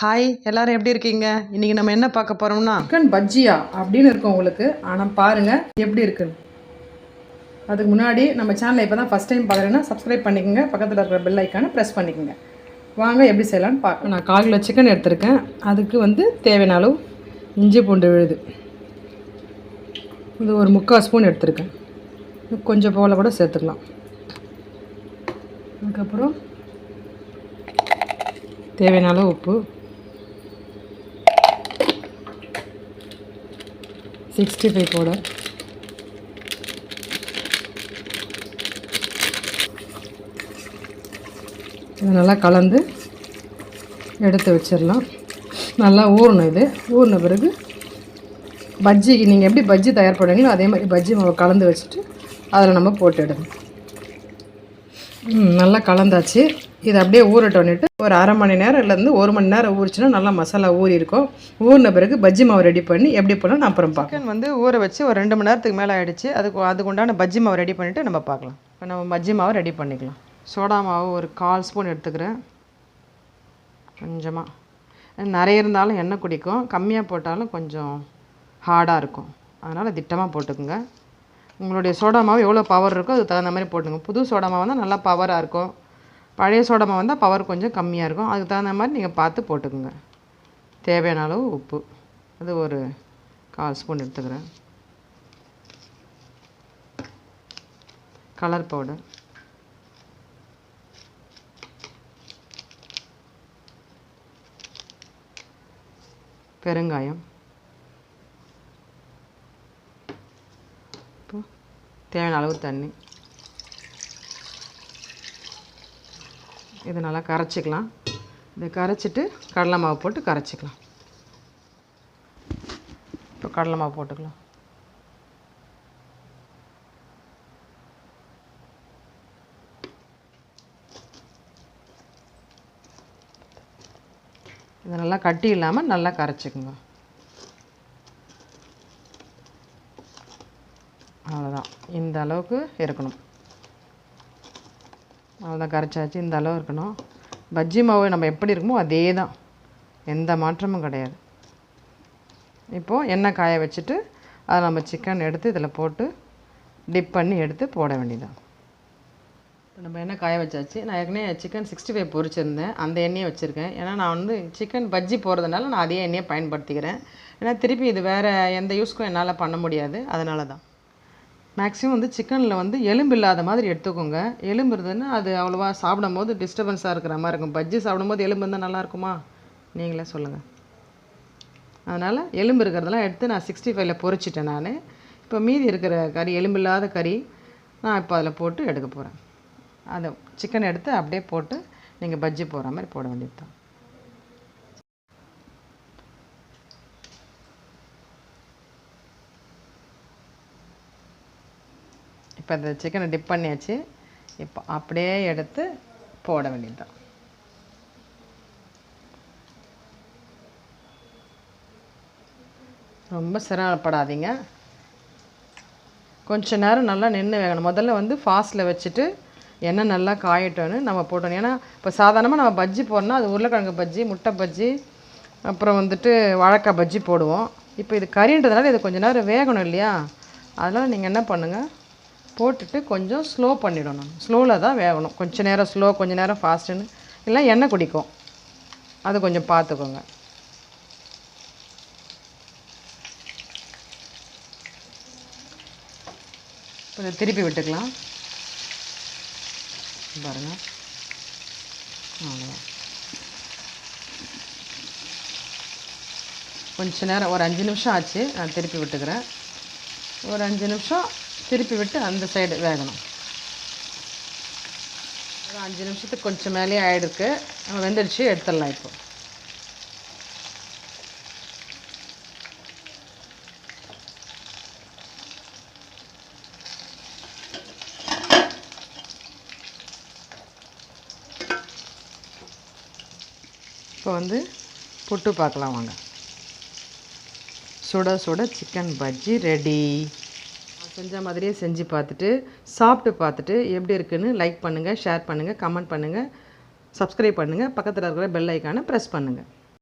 Hi எல்லாரும் எப்படி இருக்கீங்க? இன்னைக்கு நம்ம என்ன பார்க்க போறோம்னா சிக்கன் பஜ்ஜியா அப்படின்னு இருக்கும் உங்களுக்கு. ஆனால் பாருங்கள் எப்படி இருக்குன்னு அதுக்கு முன்னாடி நம்ம சேனலை இப்போ தான் ஃபஸ்ட் டைம் பார்க்குறேன்னா சப்ஸ்கிரைப் பண்ணிக்கோங்க. பக்கத்தில் இருக்கிற பெல் ஐக்கானை ப்ரெஸ் பண்ணிக்கோங்க. வாங்க எப்படி செய்யலான்னு பார்க்க நான் கால் கிலோ சிக்கன் எடுத்திருக்கேன். அதுக்கு வந்து தேவையான அளவு இஞ்சி பூண்டு விழுது. இது ஒரு முக்கால் ஸ்பூன் எடுத்திருக்கேன். கொஞ்சம் போல் கூட சேர்த்துக்கலாம். அதுக்கப்புறம் தேவையான அளவு உப்பு. சிக்ஸ்டி ஃபைவ் பவுடர் இது நல்லா கலந்து எடுத்து வச்சிடலாம். நல்லா ஊறணும் இது. ஊறின பிறகு பஜ்ஜிக்கு நீங்கள் எப்படி பஜ்ஜி தயார் பண்ணுவீங்களோ அதே மாதிரி பஜ்ஜி மாவை கலந்து வச்சுட்டு அதில் நம்ம போட்டு எடுக்கணும் நல்லா கலந்தாச்சு. இது அப்படியே ஊறட்டோன்னுட்டு ஒரு அரை மணி நேரம்லேருந்து ஒரு மணி நேரம் ஊறிச்சுன்னா நல்லா மசாலா ஊறி இருக்கும் ஊறின பிறகு பஜ்ஜி மாவு ரெடி பண்ணி எப்படி பண்ணணும் நான் அப்புறம் பார்க்கணும் வந்து ஊற வச்சு ஒரு ரெண்டு மணி நேரத்துக்கு மேலே ஆகிடுச்சு அதுக்கு அதுக்கு உண்டான பஜ்ஜி மாவு ரெடி பண்ணிவிட்டு நம்ம பார்க்கலாம். இப்போ நம்ம பஜ்ஜி மாவு ரெடி பண்ணிக்கலாம். சோடா மாவு ஒரு கால் ஸ்பூன் எடுத்துக்கிறேன். கொஞ்சமாக நிறைய இருந்தாலும் எண்ணெய் குடிக்கும். கம்மியாக போட்டாலும் கொஞ்சம் ஹார்டாக இருக்கும். அதனால் திட்டமாக போட்டுக்குங்க. உங்களுடைய சோடா மாவு எவ்வளோ பவர் இருக்கோ அதுக்கு தகுந்த மாதிரி போட்டுங்க. புது சோடா மாவு தான் நல்லா பவராக இருக்கும். பழைய சோடமா வந்தால் பவர் கொஞ்சம் கம்மியாக இருக்கும். அதுக்கு தகுந்த மாதிரி நீங்கள் பார்த்து போட்டுக்கோங்க. தேவையான அளவு உப்பு. அது ஒரு கால் ஸ்பூன் எடுத்துக்கிறேன். கலர் பவுடர் பெருங்காயம். தேவையான அளவு தண்ணி. இதை நல்லா கரைச்சிக்கலாம். இதை கரைச்சிட்டு கடலை மாவு போட்டு கரைச்சிக்கலாம். இப்போ கடலை மாவு போட்டுக்கலாம். இதை நல்லா கட்டி இல்லாமல் நல்லா கரைச்சிக்குங்க. அவ்வளோதான் இந்த அளவுக்கு இருக்கணும். அவ்வளோதான் கரைச்சாச்சு இந்த அளவு இருக்கணும். பஜ்ஜி மாவு நம்ம எப்படி இருக்குமோ அதே தான் எந்த மாற்றமும் கிடையாது. இப்போது எண்ணெய் காய வச்சுட்டு அதை நம்ம சிக்கன் எடுத்து இதில் போட்டு டிப் பண்ணி எடுத்து போட வேண்டியதான் இப்போ நம்ம எண்ணெய் காய வச்சாச்சு. நான் ஏற்கனவே சிக்கன் சிக்ஸ்டி ஃபைவ் பொரிச்சிருந்தேன். அந்த எண்ணெயை வச்சுருக்கேன். ஏன்னா நான் வந்து சிக்கன் பஜ்ஜி போகிறதுனால நான் அதே எண்ணெயை பயன்படுத்திக்கிறேன். ஏன்னா திருப்பி இது வேறு எந்த யூஸ்க்கும் என்னால் பண்ண முடியாது. அதனால தான் மேக்ஸிமம் வந்து சிக்கனில் வந்து எலும்பு இல்லாத மாதிரி எடுத்துக்கோங்க. எலும்பு இருந்ததுன்னா அது அவ்வளோவா சாப்பிடும்போது டிஸ்டர்பன்ஸாக இருக்கிற மாதிரி இருக்கும். பஜ்ஜி சாப்பிடும்போது எலும்பு இருந்தால் நல்லா இருக்குமா? நீங்களே சொல்லுங்கள் அதனால் எலும்பு இருக்கிறதெல்லாம் எடுத்து நான் சிக்ஸ்டி ஃபைவ்ல பொரிச்சிட்டேன் நான். இப்போ மீதி இருக்கிற கறி எலும்பு இல்லாத கறி நான் இப்போ அதில் போட்டு எடுக்க போகிறேன் அதை சிக்கன் எடுத்து அப்படியே போட்டு நீங்கள் பஜ்ஜி போகிற மாதிரி போட வேண்டியது தான் இப்போ இந்த சிக்கனை டிப் பண்ணியாச்சு. இப்போ அப்படியே எடுத்து போட வேண்டியது தான் ரொம்ப சிரமப்படாதீங்க. கொஞ்ச நேரம் நல்லா நின்று வேகணும். முதல்ல வந்து ஃபாஸ்ட்டில் வச்சுட்டு எண்ணெய் நல்லா காயட்டோன்னு நம்ம போட்டணும். ஏன்னா இப்போ சாதாரணமாக நம்ம பஜ்ஜி போடணும்னா அது உருளைக்கிழங்கு பஜ்ஜி முட்டை பஜ்ஜி அப்புறம் வந்துட்டு வாழைக்காய் பஜ்ஜி போடுவோம். இப்போ இது கறின்றதுனால இது கொஞ்சம் நேரம் வேகணும் இல்லையா? அதனால் நீங்கள் என்ன பண்ணுங்கள் போட்டுட்டு கொஞ்சம் ஸ்லோ பண்ணிடணும் ஸ்லோவில் தான் வேகணும் கொஞ்சம் நேரம் ஸ்லோ கொஞ்சம் நேரம் ஃபாஸ்ட்டுன்னு இல்லை எண்ணெய் குடிக்கும். அது கொஞ்சம் பார்த்துக்கோங்க. கொஞ்சம் திருப்பி விட்டுக்கலாம். பாருங்கள் அவ்வளோதான் கொஞ்ச நேரம் ஒரு அஞ்சு நிமிஷம் ஆச்சு. நான் திருப்பி விட்டுக்கிறேன். ஒரு அஞ்சு நிமிஷம் திருப்பி விட்டு அந்த சைடு வேகணும். ஒரு அஞ்சு நிமிஷத்துக்கு கொஞ்சம் மேலேயே ஆகிடுக்கு நம்ம வெந்துடுச்சு எடுத்துடலாம் இப்போ. இப்போ வந்து புட்டு பார்க்கலாம் வாங்க. சுட சுட சிக்கன் பஜ்ஜி ரெடி செஞ்ச மாதிரியே செஞ்சு பார்த்துட்டு சாப்பிட்டு பார்த்துட்டு எப்படி இருக்குன்னு லைக் பண்ணுங்கள் ஷேர் பண்ணுங்கள் கமெண்ட் பண்ணுங்கள் சப்ஸ்கிரைப் பண்ணுங்கள் பக்கத்தில் இருக்கிற பெல் ஐக்கானை ப்ரெஸ் பண்ணுங்கள்